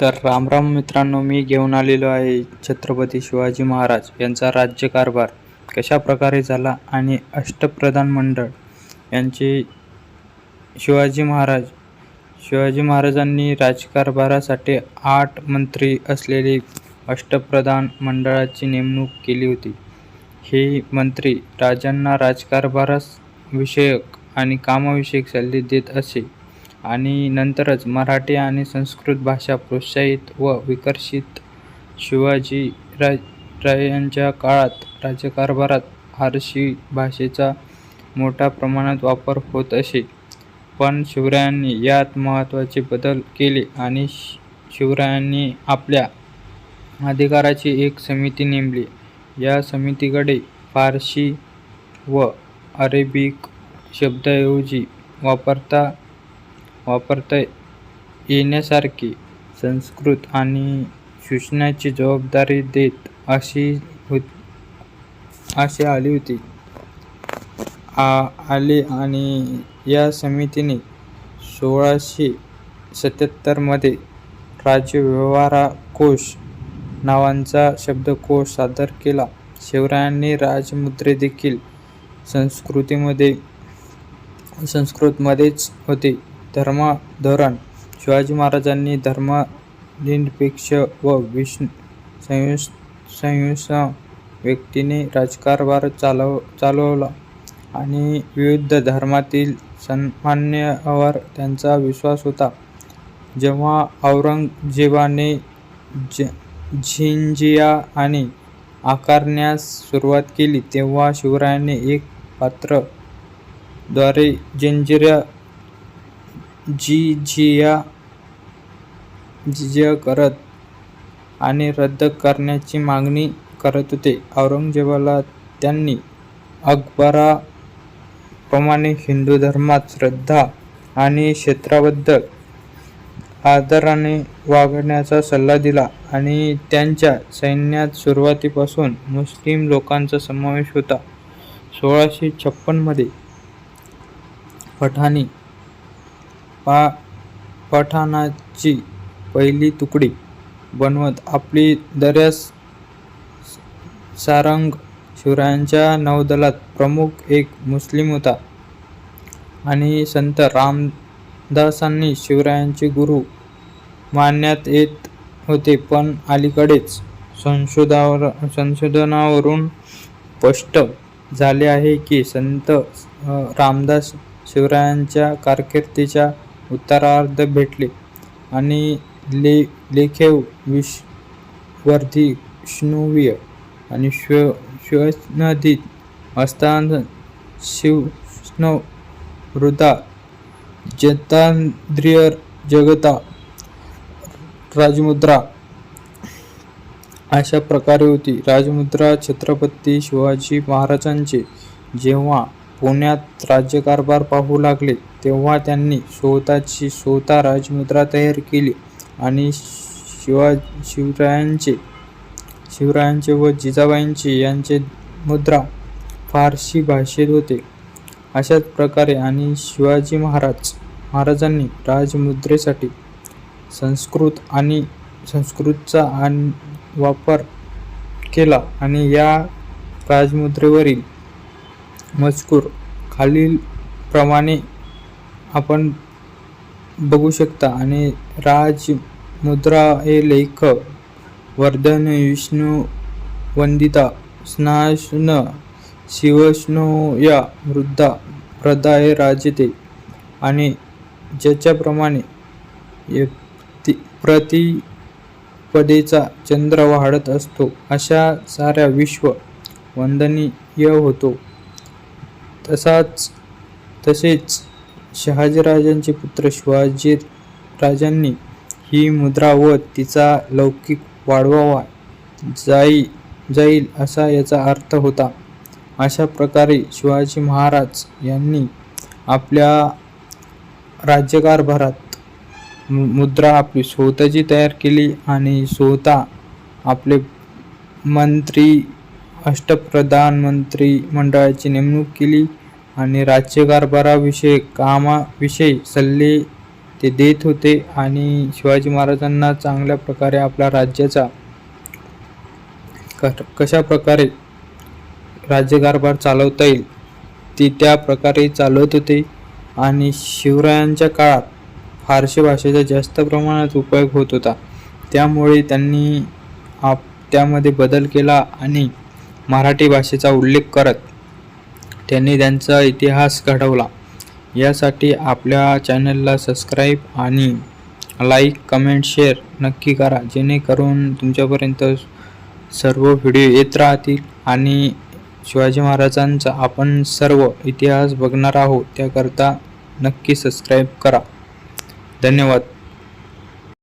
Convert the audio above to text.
तर रामराम मित्रांनो मी घेऊन आलेलो आहे छत्रपती शिवाजी महाराज यांचा राज्यकारभार. कशा प्रकारे झाला आणि अष्टप्रधान मंडळ यांचे शिवाजी महाराज शिवाजी महाराजांनी राजकारभारासाठी आठ मंत्री असलेले अष्टप्रधान मंडळाची नेमणूक केली होती. हे मंत्री राजांना राजकारभारास विषयक आणि कामाविषयक सल्ले देत असे. आणि नंतरच मराठी आणि संस्कृत भाषा प्रोत्साहित व विकसित. शिवाजी राय रायांच्या काळात राज्यकारभारात फारशी भाषेचा मोठ्या प्रमाणात वापर होत असे. पण शिवरायांनी यात महत्त्वाचे बदल केले आणि शि- शिवरायांनी आपल्या अधिकाराची एक समिती नेमली. या समितीकडे फारशी व अरेबिक शब्दाऐवजी वापरता वापरता येण्यासारखी संस्कृत आणि सूचनाची जबाबदारी देत अशी होत अशी आली होती. आ आली आणि या समितीने सोळाशे सत्याहत्तरमध्ये राजव्यवहाराकोश नावांचा शब्दकोश सादर केला. शिवरायांनी राजमुद्रे देखील संस्कृतीमध्ये संस्कृतमध्येच होते. धर्माधोरण. शिवाजी महाराजांनी धर्मनिरपेक्ष व विष्णू संयुष व्यक्तीने राजकारभार चालव चालवला आणि विविध धर्मातील सन्मान्यावर त्यांचा विश्वास होता. जेव्हा औरंगजेबाने ज झिंजिया आणि आकारण्यास सुरुवात केली तेव्हा शिवरायांनी एक पात्रद्वारे जंजिरा जिझिया जिझिया करत आणि रद्द करण्याची मागणी करत होते. औरंगजेबाला त्यांनी अकबराप्रमाणे हिंदू धर्मात श्रद्धा आणि क्षेत्राबद्दल आदराने वागण्याचा सल्ला दिला आणि त्यांच्या सैन्यात सुरुवातीपासून मुस्लिम लोकांचा समावेश होता. सोळाशे छप्पनमध्ये पठाणी पा पठाणाची पहिली तुकडी बनवत आपली दर्यास सारंग शिवरायांच्या नौदलात प्रमुख एक मुस्लिम होता. आणि संत रामदासांनी शिवरायांचे गुरु मानण्यात येत होते पण अलीकडेच संशोधावर संशोधनावरून स्पष्ट झाले आहे की संत रामदास शिवरायांच्या कारकिर्दीच्या उत्तरार्ध भेटले आणि ले लेखेव विश विष्णुवीय आणि श्व श्वनदीत असताना शिवष्ण वृद्धा जतांद्रिय जगता राजमुद्रा अशा प्रकारे होती. राजमुद्रा छत्रपती शिवाजी महाराजांचे जेव्हा पुण्यात राज्यकारभार पाहू लागले तेव्हा त्यांनी स्वतःची स्वतः राजमुद्रा तयार केली आणि शिवा शिवरायांचे शिवरायांचे व जिजाबाईंचे यांचे मुद्रा फारसी भाषेत होते. अशाच प्रकारे आणि शिवाजी महाराज महाराजांनी राजमुद्रेसाठी संस्कृत आणि संस्कृतचा आन वापर केला आणि या राजमुद्रेवरील मजकूर खालील प्रमाणे आपण बघू शकता आणि राजमुद्रा हे लेख वर्धन विष्णू वंदिता स्नाशन शिवष्णू या वृद्धा प्रदाय राजते आणि ज्याच्याप्रमाणे प्रतिपदेचा चंद्र वाढत असतो अशा साऱ्या विश्व वंदनीय होतो. तसाच तसेच शहाजीराजांचे पुत्र शिवाजी राजांनी ही मुद्रा व तिचा लौकिक वाढवावा जाई जाईल असा याचा अर्थ होता. अशा प्रकारे शिवाजी महाराज यांनी आपल्या राज्यकारभारात मुद्रा आपली स्वतःची तयार केली आणि स्वतः आपले मंत्री अष्टप्रधान मंत्री मंडळाची नेमणूक केली आणि राज्यकारभाराविषयी कामाविषयी सल्ले ते देत होते आणि शिवाजी महाराजांना चांगल्या प्रकारे आपल्या राज्याचा क कशा प्रकारे राज्यकारभार चालवता येईल ते त्या प्रकारे चालवत होते आणि शिवरायांच्या काळात फारशी भाषेचा जास्त प्रमाणात उपयोग होत होता. त्यामुळे त्यांनी आप त्यामध्ये बदल केला आणि मराठी भाषेचा उल्लेख करत त्यांनी त्यांचा इतिहास घडवला. यासाठी आपल्या चॅनलला सबस्क्राईब आणि लाईक कमेंट शेअर नक्की करा. जेणेकरून तुमच्यापर्यंत सर्व व्हिडिओ येत राहतील आणि शिवाजी महाराजांचा आपण सर्व इतिहास बघणार आहोत त्याकरता नक्की सबस्क्राईब करा. धन्यवाद.